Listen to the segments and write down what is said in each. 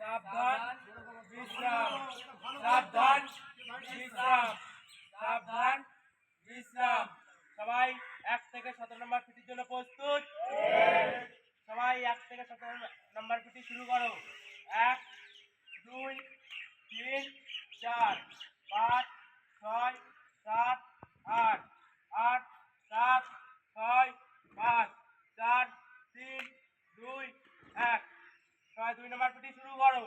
সাবধান। বিশ্রাম সাবধান। বিশ্রাম সাবধান। বিশ্রাম সবাই এক থেকে সতেরো নম্বর পিটির জন্য প্রস্তুত? সবাই এক থেকে সতেরো নম্বর ফিটি শুরু করো। এক দুই তিন চার পাঁচ তুমি পিটি শুরু করো।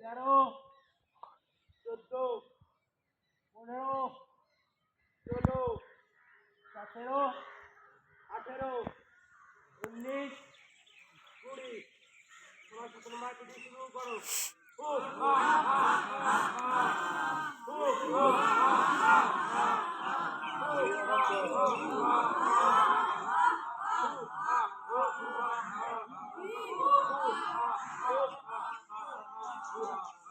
তেরো চোদ্দ পনেরো ষোলো সতেরো আঠেরো উনিশ কুড়ি। তোমার সতেরো মার্চ শুরু করো। Oh, oh, oh, oh, oh, oh, oh, oh, oh, oh, oh, oh, oh, oh, 啊